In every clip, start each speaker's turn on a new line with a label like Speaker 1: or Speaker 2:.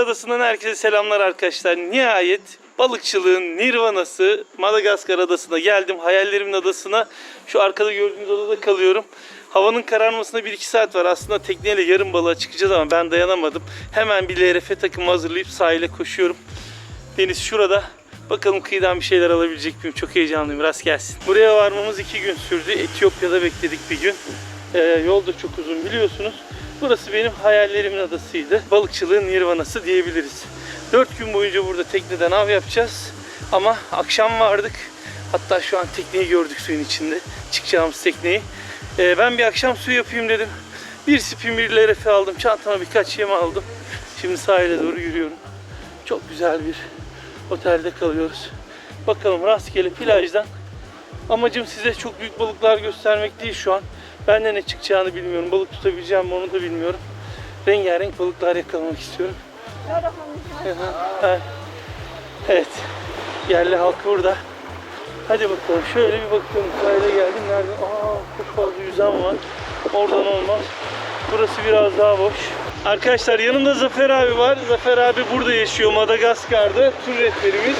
Speaker 1: Adası'ndan herkese selamlar arkadaşlar. Nihayet balıkçılığın nirvanası Madagaskar Adası'na geldim. Hayallerimin adasına. Şu arkada gördüğünüz adada kalıyorum. Havanın kararmasına 1-2 saat var. Aslında tekneyle yarım balığa çıkacağız ama ben dayanamadım. Hemen bir LRF takımı hazırlayıp sahile koşuyorum. Deniz şurada. Bakalım kıyıdan bir şeyler alabilecek miyim? Çok heyecanlıyım. Rast gelsin. Buraya varmamız 2 gün sürdü. Etiyopya'da bekledik bir gün. Ee, yol da çok uzun biliyorsunuz. Burası benim hayallerimin adasıydı. Balıkçılığın nirvanası diyebiliriz. 4 gün boyunca burada tekneden av yapacağız. Ama akşam vardık. Hatta şu an tekneyi gördük suyun içinde. Çıkacağımız tekneyi. Ee, ben bir akşam suyu yapayım dedim. Bir spin bir LRF aldım. Çantama birkaç yem aldım. Şimdi sahile doğru yürüyorum. Çok güzel bir otelde kalıyoruz. Bakalım rastgele plajdan. Amacım size çok büyük balıklar göstermek değil şu an. Ben ne çıkacağını bilmiyorum. Balık tutabileceğim mi onu da bilmiyorum. Rengarenk balıklar yakalamak istiyorum. Evet. Yerli halk burada. Hadi bakalım. Şöyle bir bakıyorum. Sahile geldim. Nerede? Aa çok fazla yüzen var. Oradan olmaz. Burası biraz daha boş. Arkadaşlar yanımda Zafer abi var. Zafer abi burada yaşıyor Madagaskar'da. Tur rehberimiz.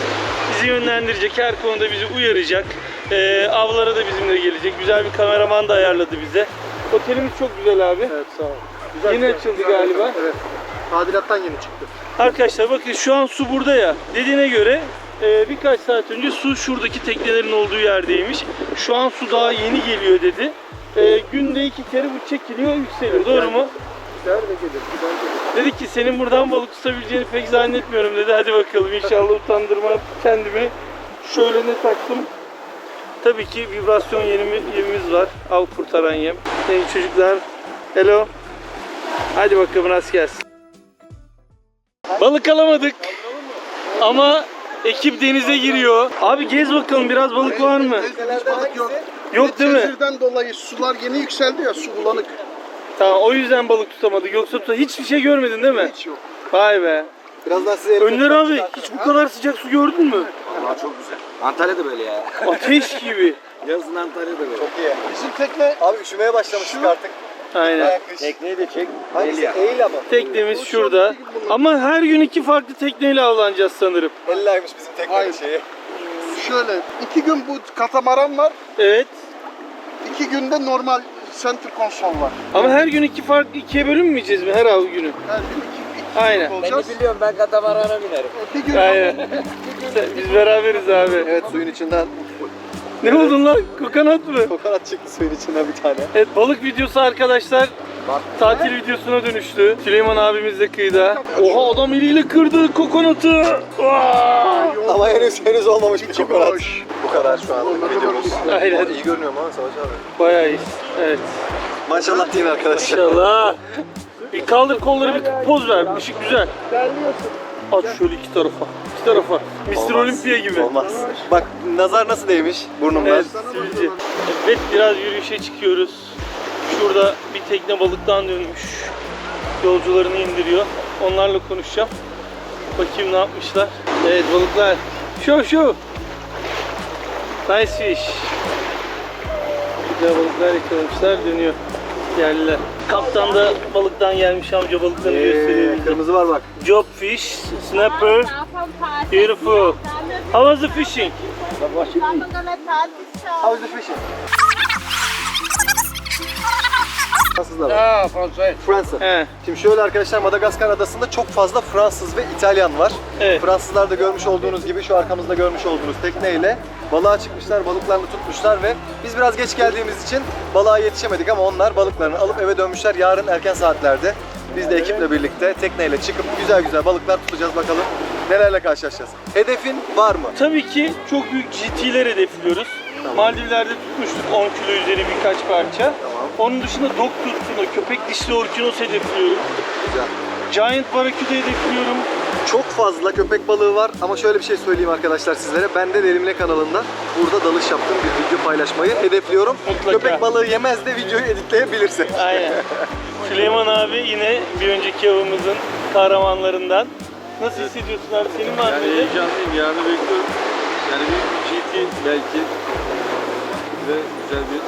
Speaker 1: Bizi yönlendirecek. Her konuda bizi uyaracak. Ee, avlara da bizimle gelecek. Güzel bir kameraman da ayarladı bize. Otelimiz çok güzel abi.
Speaker 2: Evet sağ ol. Güzel
Speaker 1: Yeni
Speaker 2: güzel.
Speaker 1: açıldı
Speaker 2: Güzel,
Speaker 1: galiba.
Speaker 2: Evet. Tadilattan yeni çıktı.
Speaker 1: Arkadaşlar bakın şu an su burada ya. Dediğine göre e, birkaç saat önce su şuradaki teknelerin olduğu yerdeymiş. Şu an su daha yeni geliyor dedi. E, günde iki kere bu çekiliyor yükseliyor. Doğru mu?
Speaker 2: Güzel de gelir. Güzel gelir.
Speaker 1: Dedik ki senin buradan balık tutabileceğini pek zannetmiyorum dedi. Hadi bakalım inşallah utandırma kendimi. Şöyle ne taktım? Tabii ki vibrasyon yemimiz, yemimiz var. Al kurtaran yem. Hey çocuklar. Hello. Hadi bakalım rast gelsin. Balık alamadık. Ama ekip denize giriyor. Abi gez bakalım biraz balık var mı?
Speaker 2: Hiç balık yok.
Speaker 1: Yok değil mi?
Speaker 2: Cezirden dolayı sular yeni yükseldi ya su bulanık.
Speaker 1: Tamam o yüzden balık tutamadık. Yoksa tuta hiçbir şey görmedin değil mi?
Speaker 2: Hiç yok.
Speaker 1: Vay be.
Speaker 2: Biraz daha size
Speaker 1: Önder abi hiç bu kadar sıcak su gördün mü?
Speaker 3: Aa, çok güzel. Antalya'da böyle ya.
Speaker 1: Ateş gibi.
Speaker 3: Yazın Antalya'da böyle.
Speaker 2: Çok iyi. Bizim tekne abi üşümeye başlamıştık artık.
Speaker 1: Aynen.
Speaker 3: Tekneyi de çek.
Speaker 2: Hangisi? Eğil ama.
Speaker 1: Teknemiz şurada. Ama her gün iki farklı tekneyle avlanacağız sanırım.
Speaker 2: Ella'ymış bizim teknenin şeyi. Şöyle iki gün bu katamaran var.
Speaker 1: Evet.
Speaker 2: iki günde normal center konsol var.
Speaker 1: Ama her gün iki farklı ikiye bölünmeyeceğiz mi her av günü?
Speaker 2: Her gün iki
Speaker 1: Aynen.
Speaker 2: olacağız.
Speaker 3: biliyorum ben katamarana binerim.
Speaker 2: Bir gün
Speaker 1: Aynen. Biz beraberiz abi.
Speaker 2: Evet suyun içinden
Speaker 1: Ne oldun lan? Kokonat mı?
Speaker 2: kokonat çıktı suyun içinden bir tane.
Speaker 1: Evet balık videosu arkadaşlar. Tatil videosuna dönüştü. Süleyman abimiz de kıyıda. Oha adam eliyle kırdı kokonatı. Vaa!
Speaker 2: Ama henüz henüz olmamış bir kokonat. Bu kadar şu an videomuz.
Speaker 1: Aynen.
Speaker 2: İyi görünüyor mu Savaş abi?
Speaker 1: Bayağı iyi. Evet.
Speaker 2: Maşallah diyeyim arkadaşlar.
Speaker 1: İnşallah. Bir kaldır kolları bir poz ver. Işık güzel. At şöyle iki tarafa. İki tarafa. Mr. Olympia gibi.
Speaker 2: Olmaz. Bak nazar nasıl değmiş burnumdan.
Speaker 1: Evet, sivilce. Evet, biraz yürüyüşe çıkıyoruz. Şurada bir tekne balıktan dönmüş. Yolcularını indiriyor. Onlarla konuşacağım. Bakayım ne yapmışlar. Evet balıklar. Show show. Nice fish. Güzel balıklar yakalamışlar. Dönüyor. Yerliler. Kaptan da balıktan gelmiş amca balıklarını gösteriyor. bize.
Speaker 2: kırmızı var bak.
Speaker 1: Job fish, snapper. Beautiful. How was the fishing?
Speaker 2: How's the fishing? Fransızlar var. Fransa.
Speaker 1: He.
Speaker 2: Şimdi şöyle arkadaşlar Madagaskar adasında çok fazla Fransız ve İtalyan var.
Speaker 1: Evet.
Speaker 2: Fransızlar da görmüş olduğunuz gibi şu arkamızda görmüş olduğunuz tekneyle balığa çıkmışlar, balıklarını tutmuşlar ve biz biraz geç geldiğimiz için balığa yetişemedik ama onlar balıklarını alıp eve dönmüşler yarın erken saatlerde. Biz de ekiple birlikte tekneyle çıkıp güzel güzel balıklar tutacağız bakalım nelerle karşılaşacağız. Hedefin var mı?
Speaker 1: Tabii ki çok büyük GT'ler hedefliyoruz. Maldivler'de tutmuştuk 10 kilo üzeri birkaç parça. Onun dışında dog turkino, köpek dişli orkinos hedefliyorum.
Speaker 2: Güzel.
Speaker 1: Giant Barracuda hedefliyorum.
Speaker 2: Çok fazla köpek balığı var ama şöyle bir şey söyleyeyim arkadaşlar sizlere. Ben de Elimle kanalında burada dalış yaptığım bir video paylaşmayı hedefliyorum.
Speaker 1: Mutlaka.
Speaker 2: Köpek balığı yemez de videoyu editleyebilirse.
Speaker 1: Aynen. Süleyman abi yine bir önceki avımızın kahramanlarından. Nasıl hissediyorsun abi? Senin var
Speaker 4: Yani
Speaker 1: mıydı?
Speaker 4: heyecanlıyım, yarını bekliyorum. Yani bir GT belki ve güzel bir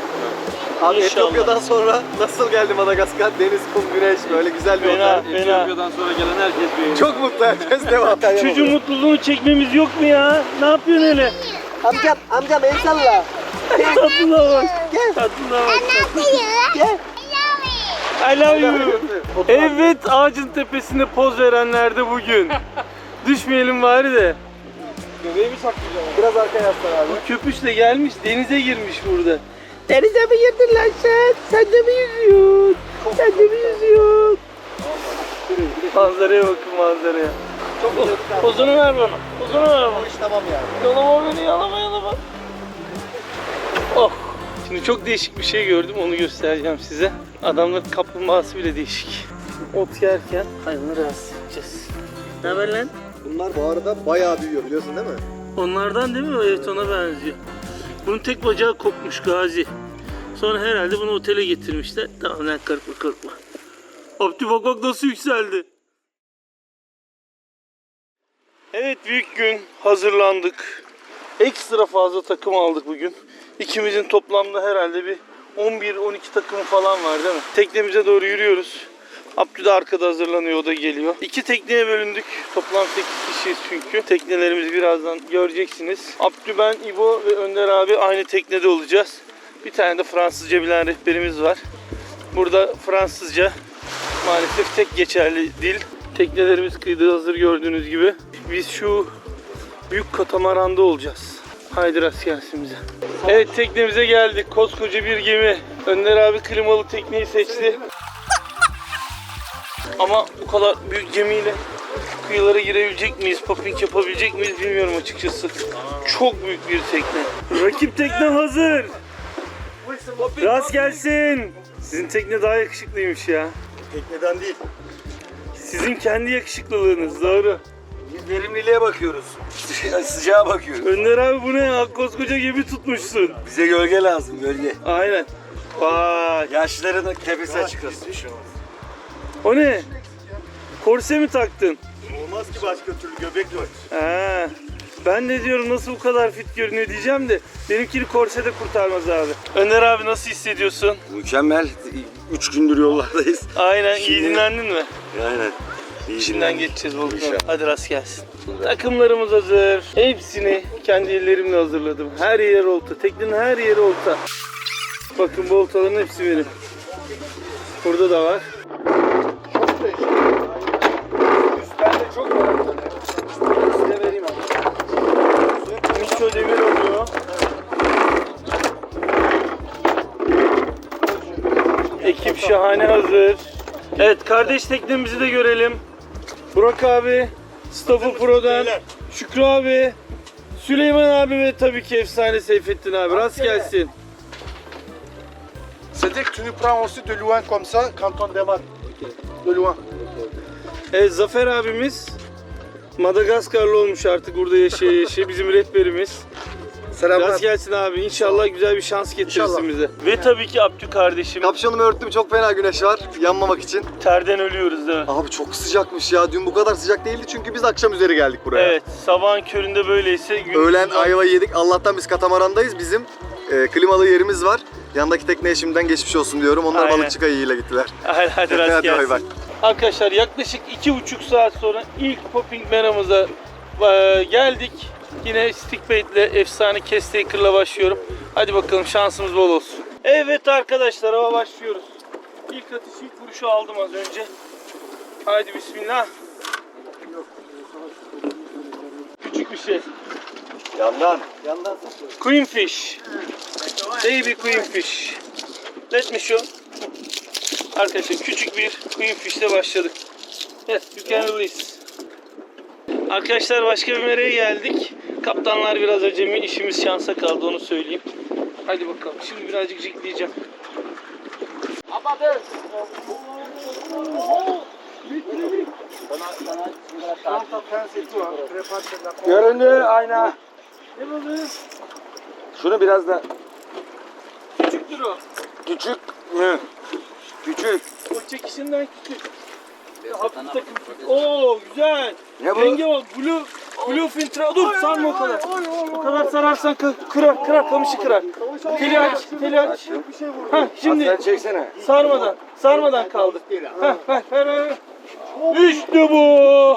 Speaker 2: Abi
Speaker 1: İnşallah.
Speaker 2: Etiyopya'dan sonra nasıl geldi Madagaskar? Deniz, kum, güneş böyle güzel bir
Speaker 1: Fena.
Speaker 2: otel.
Speaker 4: Etiyopya'dan sonra gelen herkes beğeniyor.
Speaker 2: Çok mutlu herkes devam.
Speaker 1: Çocuğun mutluluğunu çekmemiz yok mu ya? Ne yapıyorsun öyle?
Speaker 2: Amcam, amcam el salla.
Speaker 1: Tatlılığa bak. Tatlılığa bak. I love you. Evet ağacın tepesinde poz verenler de bugün. Düşmeyelim bari de.
Speaker 2: Biraz arkaya yaslan abi.
Speaker 1: Bu köpüşle gelmiş denize girmiş burada. Denize mi girdin lan sen? Sen de mi yüzüyorsun? Sen de mi yüzüyorsun? Manzaraya bakın manzaraya.
Speaker 2: Çok güzel.
Speaker 1: Pozunu ver bana. Pozunu ver bana.
Speaker 2: Bu iş tamam yani.
Speaker 1: Yalama beni yalama yalama. Oh. Şimdi çok değişik bir şey gördüm onu göstereceğim size. Adamların kaplumbağası bile değişik. Ot yerken hayvanı rahatsız edeceğiz. Ne haber lan?
Speaker 2: Bunlar bu arada bayağı büyüyor biliyorsun değil mi?
Speaker 1: Onlardan değil mi? Evet ona benziyor. Bunun tek bacağı kopmuş Gazi. Sonra herhalde bunu otele getirmişler. Tamam lan korkma korkma. Abdü nasıl yükseldi. Evet büyük gün hazırlandık. Ekstra fazla takım aldık bugün. İkimizin toplamda herhalde bir 11-12 takım falan var değil mi? Teknemize doğru yürüyoruz. Abdü de arkada hazırlanıyor, o da geliyor. İki tekneye bölündük. Toplam 8 kişiyiz çünkü. Teknelerimizi birazdan göreceksiniz. Abdü, ben, İbo ve Önder abi aynı teknede olacağız. Bir tane de Fransızca bilen rehberimiz var. Burada Fransızca maalesef tek geçerli dil. Teknelerimiz kıyıda hazır gördüğünüz gibi. Biz şu büyük katamaranda olacağız. Haydi rast gelsin bize. Evet teknemize geldik. Koskoca bir gemi. Önder abi klimalı tekneyi seçti. Ama bu kadar büyük gemiyle kıyılara girebilecek miyiz, popping yapabilecek miyiz bilmiyorum açıkçası. Çok büyük bir tekne. Rakip tekne hazır. Rast gelsin. Sizin tekne daha yakışıklıymış ya.
Speaker 2: Tekneden değil.
Speaker 1: Sizin kendi yakışıklılığınız doğru.
Speaker 3: Biz verimliliğe bakıyoruz. Sıca- Sıcağa bakıyoruz.
Speaker 1: Önder abi bu ne? Koskoca gemi tutmuşsun.
Speaker 3: Bize gölge lazım gölge.
Speaker 1: Aynen. Vay.
Speaker 3: Yaşlıların tepesi açık olsun.
Speaker 1: O ne? Korse mi taktın?
Speaker 2: Olmaz ki başka türlü göbek var.
Speaker 1: Ha. Ben de diyorum nasıl bu kadar fit görünüyor diyeceğim de benimkini korse de kurtarmaz abi. Önder abi nasıl hissediyorsun?
Speaker 3: Mükemmel. Üç gündür yollardayız.
Speaker 1: Aynen iyi
Speaker 3: Şimdi-
Speaker 1: dinlendin mi?
Speaker 3: Aynen. İyi
Speaker 1: İçinden geçeceğiz balıklara.
Speaker 3: İnşallah.
Speaker 1: Hadi rast gelsin. Takımlarımız hazır. Hepsini kendi ellerimle hazırladım. Her yer olta. Teknenin her yeri olta. Bakın bu oltaların hepsi benim. Burada da var.
Speaker 3: Bende çok var. Size vereyim abi.
Speaker 1: Miço demir oluyor. Ekip şahane hazır. Evet kardeş teknemizi de görelim. Burak abi, Staffı Pro'dan, Şükrü abi, Süleyman abi ve tabii ki efsane Seyfettin abi. Rast gelsin.
Speaker 5: C'est-à-dire que tu nous prends aussi de loin comme ça quand on démarre. De loin.
Speaker 1: Evet Zafer abimiz Madagaskarlı olmuş artık burada yaşaya yaşaya bizim rehberimiz.
Speaker 2: Selamlar.
Speaker 1: Rast gelsin abi. İnşallah güzel bir şans getirirsin
Speaker 2: İnşallah.
Speaker 1: bize. Ve tabii ki Abdü kardeşim.
Speaker 2: Kapşonumu örttüm çok fena güneş var. Yanmamak için.
Speaker 1: Terden ölüyoruz değil mi?
Speaker 2: Abi çok sıcakmış ya. Dün bu kadar sıcak değildi çünkü biz akşam üzeri geldik buraya.
Speaker 1: Evet, sabahın köründe böyleyse
Speaker 2: Öğlen ayva yedik. Allah'tan biz katamarandayız. Bizim e, klimalı yerimiz var. Yandaki tekneye şimdiden geçmiş olsun diyorum. Onlar
Speaker 1: Aynen.
Speaker 2: balıkçı kayığıyla gittiler.
Speaker 1: Hadi, hadi rast
Speaker 2: Hadi bay
Speaker 1: gelsin.
Speaker 2: bay.
Speaker 1: Arkadaşlar yaklaşık iki buçuk saat sonra ilk popping meramıza e, geldik. Yine stickbait'le efsane castaker'la başlıyorum. Hadi bakalım şansımız bol olsun. Evet arkadaşlar hava başlıyoruz. İlk atış ilk vuruşu aldım az önce. Haydi bismillah. Küçük bir şey.
Speaker 2: Yandan.
Speaker 1: Queenfish. Baby queenfish. Let me show. Arkadaşlar küçük bir queenfish'le başladık. Yes, you can release. Arkadaşlar başka bir mereye geldik. Kaptanlar biraz acemi, işimiz şansa kaldı onu söyleyeyim. Hadi bakalım. Şimdi birazcık jigleyeceğim.
Speaker 3: Göründü ayna.
Speaker 1: Ne balığı?
Speaker 3: Şunu biraz da
Speaker 1: Küçüktür o.
Speaker 3: küçük mü? Küçük.
Speaker 1: O çekişinden küçük. Hafif takım. Oo güzel.
Speaker 3: Ne bu?
Speaker 1: Renge bak. Blue, blue filtre. Dur sarma o kadar. O kadar sararsan kı- kırar, kırar, kamışı kırar. Teli aç, teli aç. Hah, şimdi
Speaker 3: Sen çeksene.
Speaker 1: sarmadan, sarmadan kaldı. Hah, ver, ver, ver. İşte bu.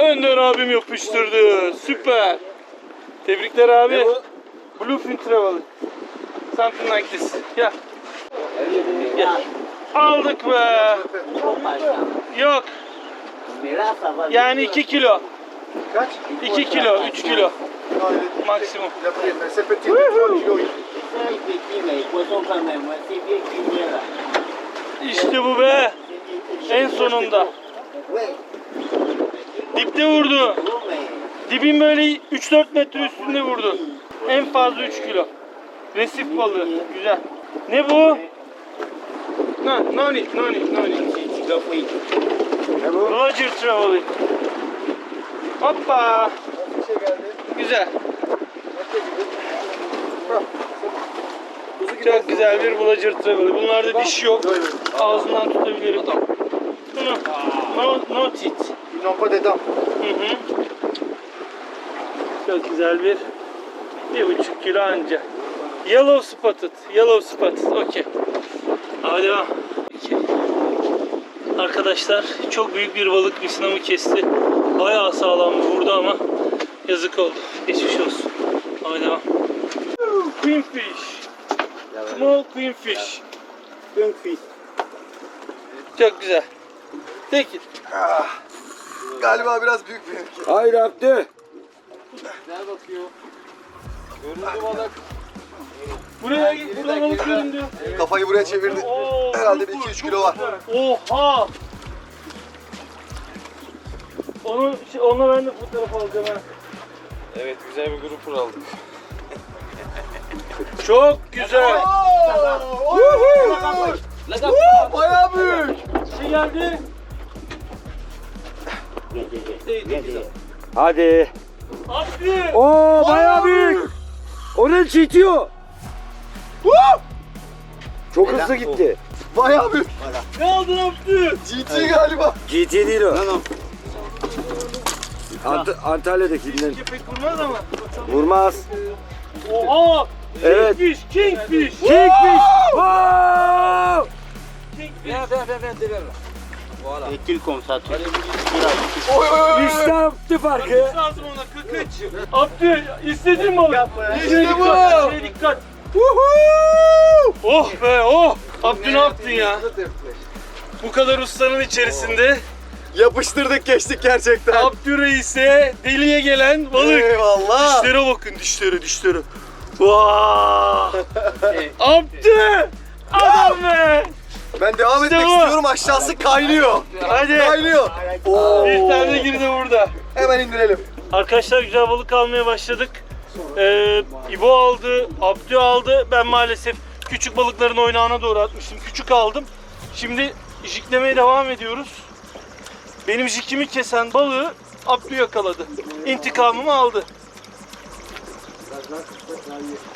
Speaker 1: Önder abim yapıştırdı. Süper. Tebrikler abi. Blue filtre balık. Something like this. Gel. Gel. Aldık be. Yok. Yani 2 kilo.
Speaker 2: Kaç?
Speaker 1: 2 kilo, 3 kilo maksimum.
Speaker 2: Sepeti 10 kilo.
Speaker 1: İşte bu be. En sonunda. Dipte vurdu. Dibin böyle 3-4 metre üstünde vurdu. En fazla 3 kilo. Resif balığı. Güzel. Ne bu? No, no need, no need, no need.
Speaker 3: Ne bu?
Speaker 1: Roger Traveling. Hoppa.
Speaker 2: Şey.
Speaker 1: Güzel. Çok güzel bir Bulacır Traveling. Bunlarda diş yok. Ağzından tutabilirim. Bunu. No, no teeth.
Speaker 2: Non pas des dents.
Speaker 1: Hı hı. Çok güzel bir bir buçuk kilo anca. Yellow spotted. Yellow spotted. Okey. Hadi devam. İki. Arkadaşlar çok büyük bir balık misinamı kesti. Bayağı sağlam vurdu ama yazık oldu. Geçmiş olsun. Hadi devam. Queenfish. Small queenfish. Çok güzel. Take it.
Speaker 2: Galiba biraz büyük benimki.
Speaker 3: Hayır Abdü.
Speaker 1: Buraya buradan balık göründü.
Speaker 2: Kafayı buraya çevirdi.
Speaker 1: Oo,
Speaker 2: Herhalde bir
Speaker 1: çok
Speaker 2: 2-3
Speaker 1: çok
Speaker 2: kilo var.
Speaker 1: Oha! Onu, şey, onunla ben de fotoğraf alacağım ha.
Speaker 4: Evet güzel bir grup aldık.
Speaker 1: Çok güzel.
Speaker 2: Bayağı büyük.
Speaker 1: Şey geldi.
Speaker 3: Hadi.
Speaker 1: Abdi!
Speaker 3: Oo bayağı büyük. O ne çitiyor? Çok hızlı gitti.
Speaker 2: Bayağı büyük.
Speaker 1: Ne aldın Abdi?
Speaker 2: GT galiba.
Speaker 3: GT değil o. Ant Antalya'dakinden
Speaker 1: Köpek vurmaz ama.
Speaker 3: vurmaz.
Speaker 1: Oha!
Speaker 3: Evet.
Speaker 1: Kingfish, kingfish.
Speaker 3: Kingfish. Wow!
Speaker 1: Kingfish.
Speaker 2: Oy oy oy.
Speaker 3: İşte yaptı farkı.
Speaker 1: Lazım ona kıkıç. Abdi istediğin balık.
Speaker 2: İşte bu.
Speaker 1: Şeye dikkat. Oh be oh. Abdü ne yaptın ya? Bu kadar ustanın içerisinde
Speaker 2: Yapıştırdık geçtik gerçekten.
Speaker 1: Abdü Reis'e deliye gelen balık.
Speaker 2: Eyvallah.
Speaker 1: Dişlere bakın dişlere dişlere. Vaa! Abdü! Adam be!
Speaker 2: Ben devam
Speaker 1: İşte
Speaker 2: etmek
Speaker 1: bu.
Speaker 2: istiyorum aşağısı kaynıyor.
Speaker 1: Hadi.
Speaker 2: Kaynıyor. Oo.
Speaker 1: Bir tane girdi burada.
Speaker 2: Hemen indirelim.
Speaker 1: Arkadaşlar güzel balık almaya başladık. Ee, İbo aldı, Abdü aldı. Ben maalesef küçük balıkların oynağına doğru atmıştım. Küçük aldım. Şimdi jiklemeye devam ediyoruz. Benim jikimi kesen balığı Abdü yakaladı. İntikamımı aldı.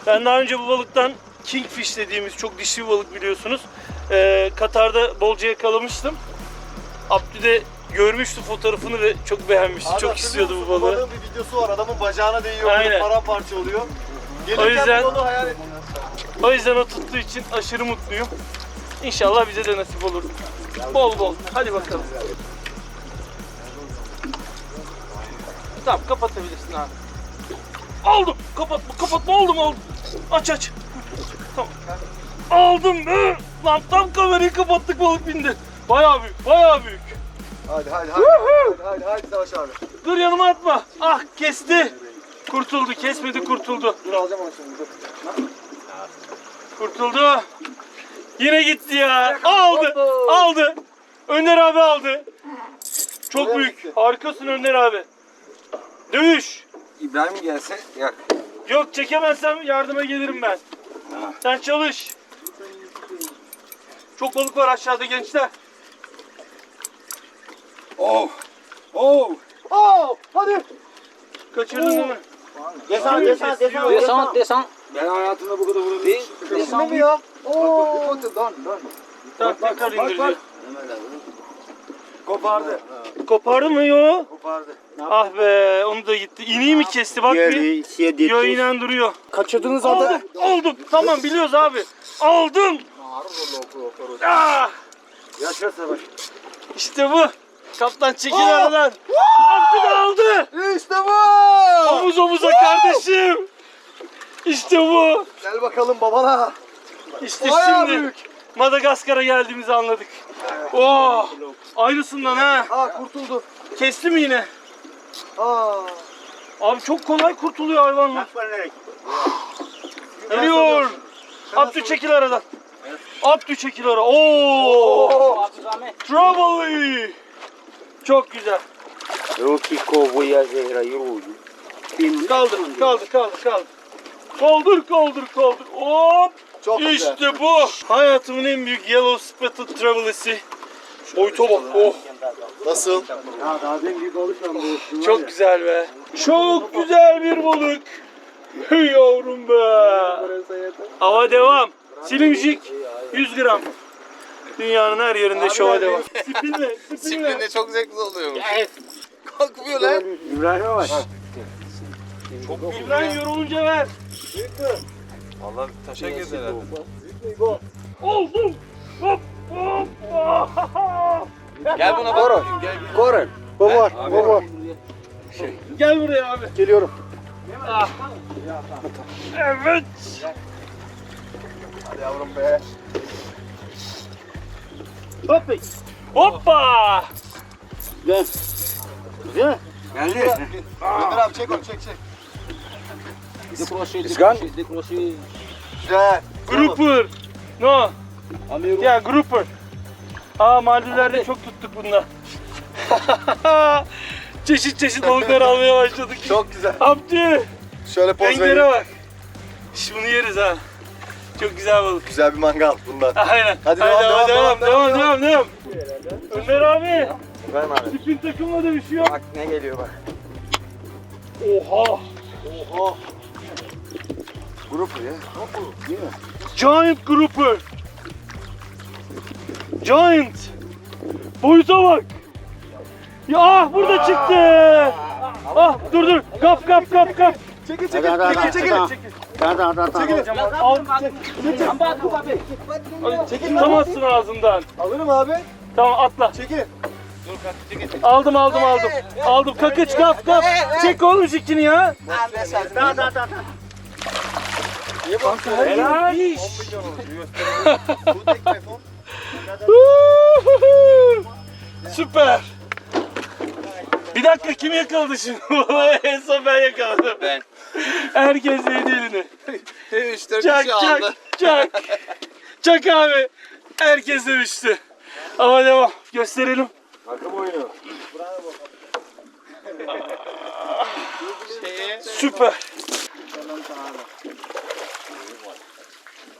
Speaker 1: Ben daha önce bu balıktan kingfish dediğimiz çok dişli bir balık biliyorsunuz. Ee, Katar'da bolca yakalamıştım. Abdü de görmüştü fotoğrafını ve çok beğenmişti.
Speaker 2: Abi
Speaker 1: çok istiyordu bu balığı.
Speaker 2: Balığın bir videosu var. Adamın bacağına değiyor.
Speaker 1: Aynen.
Speaker 2: Paramparça oluyor. Gelirken
Speaker 1: O yüzden-
Speaker 2: balığı hayal ettim.
Speaker 1: O yüzden o tuttuğu için aşırı mutluyum. İnşallah bize de nasip olur. Bol bol. Hadi bakalım. Tamam kapatabilirsin abi. Aldım. Kapatma kapatma oldu mu oldu. Aç aç. Tamam. Aldım. Lan tam kamerayı kapattık balık bindi. Bayağı büyük bayağı büyük.
Speaker 2: Hadi hadi hadi. hadi, hadi, hadi Savaş abi.
Speaker 1: Dur yanıma atma. Ah kesti. Kurtuldu kesmedi kurtuldu.
Speaker 2: Dur alacağım onu şimdi. Dur.
Speaker 1: Kurtuldu. Yine gitti ya. Aldı. Aldı. Önder abi aldı. Çok büyük. Harikasın Önder abi. Dövüş.
Speaker 3: İbrahim gelse yak.
Speaker 1: Yok çekemezsem yardıma gelirim ben. Sen çalış. Çok balık var aşağıda gençler.
Speaker 3: Oh. Oo.
Speaker 2: Oo, hadi.
Speaker 1: Kaçırdın Kimi
Speaker 6: descends,
Speaker 1: kesiyor?
Speaker 6: descends, descends, descends.
Speaker 3: Ben hayatımda bu kadar vurabilirim.
Speaker 2: Kesme mi ya? Oo.
Speaker 1: Tamam tekrar indireceğim.
Speaker 3: Kopardı.
Speaker 1: Kopardı mı yo?
Speaker 3: Kopardı.
Speaker 1: Ah be onu da gitti. İneği mi kesti bak bir. Yo inen duruyor.
Speaker 2: Kaçırdığınız
Speaker 1: Aldım, aldım. Tamam biliyoruz abi. Aldım. Ah,
Speaker 3: Yaşa Savaş.
Speaker 1: işte bu. Kaptan çekil aradan. Abdü de aldı.
Speaker 2: İşte bu.
Speaker 1: Omuz omuza kardeşim. İşte bu.
Speaker 2: Gel bakalım babana.
Speaker 1: İşte
Speaker 2: Bayağı
Speaker 1: şimdi
Speaker 2: büyük.
Speaker 1: Madagaskar'a geldiğimizi anladık. Oh, aynısından ha.
Speaker 2: Aa kurtuldu.
Speaker 1: Kesti mi yine?
Speaker 2: Aa.
Speaker 1: Abi çok kolay kurtuluyor hayvanlar. Geliyor. Abdü çekil aradan. Abdü çekil ara. Oo. Trouble. Çok güzel. Kaldır, kaldır, kaldır, kaldır. Kaldır, kaldır, kaldır. Hop.
Speaker 2: Çok güzel.
Speaker 1: İşte bu. Hayatımın en büyük Yellow Spotted Travel'isi. Boyuta bak. Oh.
Speaker 2: Nasıl?
Speaker 1: Çok güzel be. Çok güzel bir balık. Hey yavrum be. Hava devam. Silimcik 100 gram. Dünyanın her yerinde şova devam. Spinle, spinle.
Speaker 5: Spinle çok zevkli oluyor. Kalkmıyor lan.
Speaker 1: İbrahim yorulunca ver.
Speaker 4: Allah taşa girdi herhalde.
Speaker 1: Oldum. Hop hop.
Speaker 5: Gel buna bak.
Speaker 2: Koren. Baba, baba.
Speaker 1: Gel buraya abi.
Speaker 2: Geliyorum.
Speaker 1: Ah. Evet.
Speaker 2: Hadi yavrum be.
Speaker 1: Hoppa. Hoppa.
Speaker 3: Geldi.
Speaker 2: Gönder abi çek onu çek çek.
Speaker 3: Isgan.
Speaker 6: décrochez, décrochez.
Speaker 2: Güzel.
Speaker 1: Grouper. No. Ya grouper. Aa Maldivler'de çok tuttuk bundan. çeşit çeşit balıklar almaya başladık.
Speaker 2: Çok güzel.
Speaker 1: Abdü.
Speaker 2: Şöyle poz
Speaker 1: Renklere
Speaker 2: vereyim.
Speaker 1: bak. Şş, bunu yeriz ha. Çok güzel balık.
Speaker 2: Güzel bir mangal bundan.
Speaker 1: Aynen.
Speaker 2: Hadi
Speaker 1: Haydi,
Speaker 2: devam, devam,
Speaker 1: devam,
Speaker 2: devam,
Speaker 1: devam, devam, devam. Ömer abi.
Speaker 2: Ben abi.
Speaker 1: Spin takımla dövüşüyor.
Speaker 2: Bak ne geliyor bak.
Speaker 1: Oha.
Speaker 2: Oha. Grup ya.
Speaker 1: Giant grouper. Giant. Boyuta bak. Ya ah burada çıktı. Ah dur dur. Kap kap kap kap.
Speaker 2: Çekil çekil
Speaker 6: Attends,
Speaker 2: çekil
Speaker 6: attends,
Speaker 2: çekil.
Speaker 6: attends. Attends, attends, attends.
Speaker 2: Çekil.
Speaker 1: Al.
Speaker 6: En bas, coupe avec.
Speaker 1: Tutamazsın ağzından.
Speaker 2: Alırım abi.
Speaker 1: Tamam atla.
Speaker 2: Çekil.
Speaker 1: Aldım aldım aldım. Aldım. Kakıç kap kap. Çek oğlum şikini ya. Helal.
Speaker 2: Bu tek telefon.
Speaker 1: Süper. Bir dakika kim yakaladı şimdi? en son ben yakaladım.
Speaker 5: Ben.
Speaker 1: Herkes yedi elini.
Speaker 5: 3-4
Speaker 1: Çak
Speaker 5: kişi
Speaker 1: çak
Speaker 5: aldı.
Speaker 1: çak. Çak abi. Herkes dövüştü. Ama devam. Gösterelim.
Speaker 3: Takım oyunu.
Speaker 1: Süper.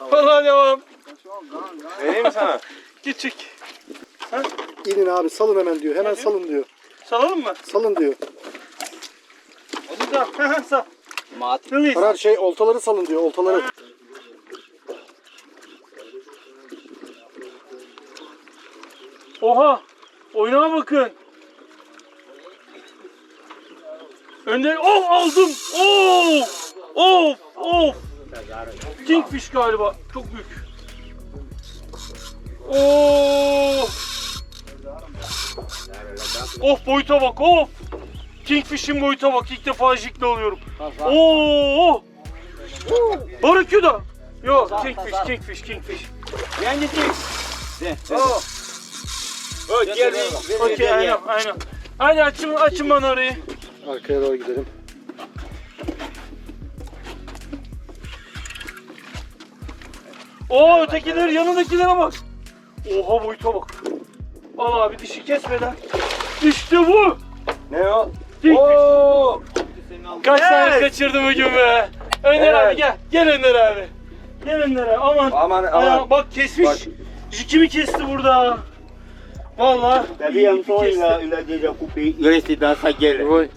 Speaker 1: Valla devam.
Speaker 4: Vereyim mi sana?
Speaker 1: Küçük.
Speaker 2: İnin abi salın hemen diyor. Hemen salın diyor.
Speaker 1: Salalım mı?
Speaker 2: Salın diyor.
Speaker 1: Sal. Sal.
Speaker 6: Mat.
Speaker 1: Release.
Speaker 2: Karar şey oltaları salın diyor. Oltaları.
Speaker 1: Oha! Oyuna bakın. Önde oh aldım. Of! Of! Of! Kingfish galiba. Çok büyük. Of! Of boyuta bak of! Kingfish'in boyuta bak. İlk defa jikle alıyorum. Oo! Barracuda. Yok, kingfish, kingfish, kingfish.
Speaker 6: Viens ici. Viens.
Speaker 1: Oh. Okey, aynen, aynen. Hadi açın, açın bana orayı.
Speaker 2: Arkaya doğru gidelim.
Speaker 1: Oo ötekiler yanındakilere bak. Oha boyuta bak. Al abi dişi kesmeden. İşte bu. Kingfish. Kaç tane kaçırdı bugün be. Önder abi gel. Gel Önder abi. Gel Önder abi. Aman.
Speaker 3: Aman aman.
Speaker 1: bak kesmiş.
Speaker 3: Bak.
Speaker 1: Kimi kesti burada? Valla bir
Speaker 6: tu
Speaker 1: kesti.
Speaker 6: ila ila dah kupi. Resti dah saja.
Speaker 1: Vay.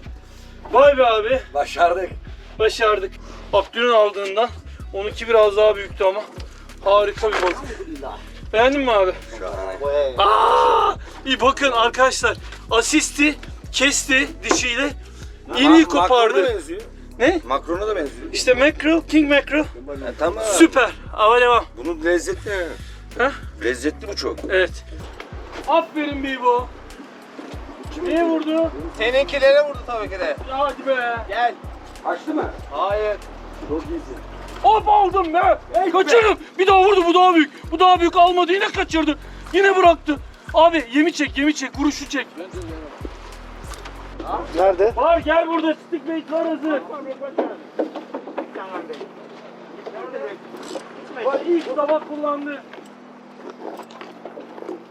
Speaker 1: Vay be abi.
Speaker 3: Başardık.
Speaker 1: Başardık. Abdül'ün aldığından onunki biraz daha büyüktü ama harika bir balık. Beğendin mi abi? Aa, iyi bakın arkadaşlar. Asisti kesti dişiyle. İğneyi kopardı. Ne?
Speaker 3: Makrona da benziyor.
Speaker 1: İşte mackerel, king mackerel.
Speaker 3: Ha, tamam.
Speaker 1: Süper. Hava devam.
Speaker 3: Bunun lezzetli.
Speaker 1: Ha?
Speaker 3: Lezzetli bu çok.
Speaker 1: Evet. Aferin Bibo. Neye vurdu?
Speaker 2: Seninkilere vurdu tabii ki de.
Speaker 1: Ya hadi be.
Speaker 2: Gel.
Speaker 6: Açtı mı?
Speaker 2: Hayır.
Speaker 1: Hop aldım be. Kaçırdım. Bir daha vurdu bu daha büyük. Bu daha büyük almadı yine kaçırdı. Yine bıraktı. Abi yemi çek yemi çek vuruşu çek.
Speaker 2: Nerede?
Speaker 1: Var gel burada stick bait var hazır. Bak ilk tabak kullandı.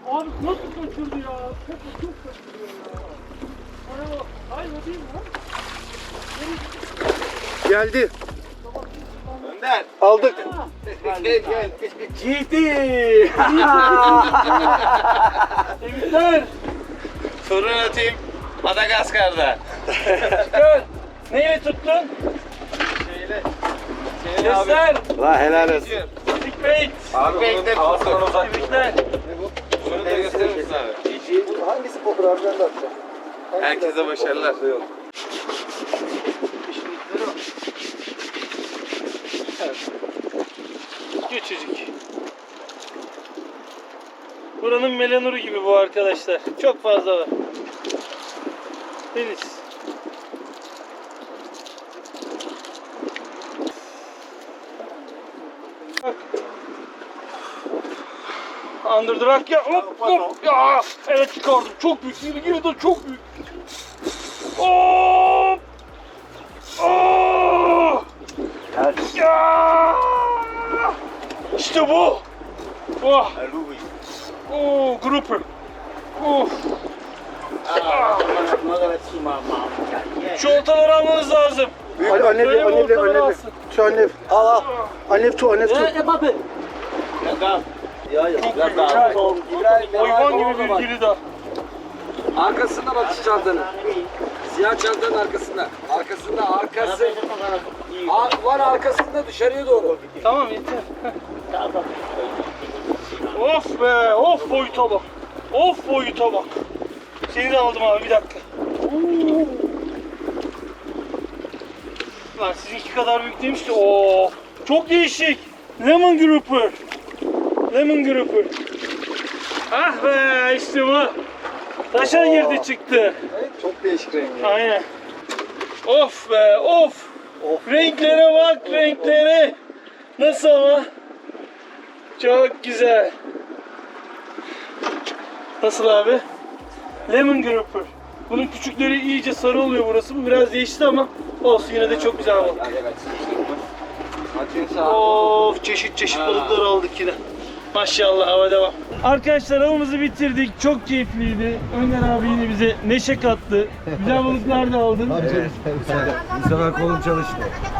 Speaker 1: Abi nasıl kaçırdı ya? Çok çok kaçırıyor ya. Bana bak. Hayır o değil mi lan?
Speaker 2: Geldi.
Speaker 3: Önder.
Speaker 2: Aldık.
Speaker 6: GT.
Speaker 1: Tebrikler.
Speaker 3: Fırın atayım. Madagaskar'da.
Speaker 1: Gel. Neyle tuttun?
Speaker 2: Şeyle.
Speaker 1: Göster.
Speaker 2: La helal olsun.
Speaker 1: Stick bait.
Speaker 3: Abi bunun havasından uzak.
Speaker 1: Tebrikler.
Speaker 3: Şunu da gösterir misin abi?
Speaker 2: Hangisi fotoğraflarını atacağım?
Speaker 3: Herkese başarılar.
Speaker 1: Küçücük. Buranın melanuru gibi bu arkadaşlar. Çok fazla var. Deniz. Rock ya. Hop hop. Ya. Evet çıkardım. Çok büyük. Yine de çok büyük. Hop. Oh. Ya! İşte bu. Oh. Oh, grouper. Of. Şu oltaları almanız lazım.
Speaker 2: Anne,
Speaker 1: Böyle bir oltaları alsın.
Speaker 2: Şu anne. Al al. Anne tu, anne tu.
Speaker 1: Hayvan gibi bir giri daha.
Speaker 3: Arkasında bak şu çantanın. Siyah çantanın arkasında. Arkasında arkası. Ar- var arkasında dışarıya doğru.
Speaker 1: Tamam yeter. of be, of boyuta bak. Of boyuta bak. Seni de aldım abi bir dakika. Lan sizinki kadar büyük değilmiş de. Oo. Çok değişik. Lemon grouper. Lemon grouper. Ah be işte bu. Taşa girdi çıktı.
Speaker 2: Çok değişik rengi.
Speaker 1: Aynen. Of be of. Renklere bak renklere. Nasıl ama? Çok güzel. Nasıl abi? Lemon grouper. Bunun küçükleri iyice sarı oluyor burası. Bu biraz değişti ama olsun yine de çok güzel balık. Of çeşit çeşit balıklar aldık yine. Maşallah hava devam. Arkadaşlar avımızı bitirdik. Çok keyifliydi. Önder abi yine bize neşe kattı. Güzel balıklar da aldın.
Speaker 2: Bu sefer kolum çalıştı.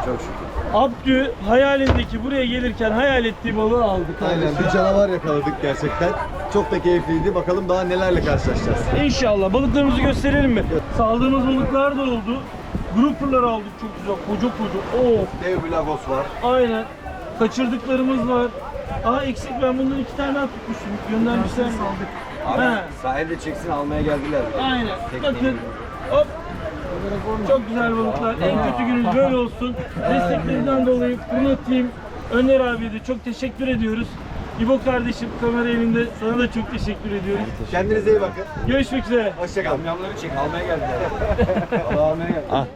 Speaker 2: Çok şükür.
Speaker 1: Abdü hayalindeki buraya gelirken hayal ettiği balığı aldı.
Speaker 2: Aynen bir canavar yakaladık gerçekten. Çok da keyifliydi. Bakalım daha nelerle karşılaşacağız.
Speaker 1: İnşallah balıklarımızı gösterelim mi? Saldığımız balıklar da oldu. Grouper'lar aldık çok güzel. Koca koca. Oo,
Speaker 2: Dev bir lagos var.
Speaker 1: aynen. Kaçırdıklarımız var. Aa eksik ben bundan iki tane daha tutmuştum. Göndermişler mi? He.
Speaker 2: Sahilde çeksin almaya geldiler.
Speaker 1: Aynen. Bakın. Hop. Çok güzel balıklar. En kötü gününüz böyle olsun. Desteklerinden dolayı Fırına Team, Öner abiye de çok teşekkür ediyoruz. İbo kardeşim kamera elinde sana da çok teşekkür ediyoruz.
Speaker 2: Kendinize iyi bakın.
Speaker 1: Görüşmek üzere.
Speaker 2: Hoşçakalın.
Speaker 3: Yamyamları çek almaya geldiler.
Speaker 2: Almaya geldi.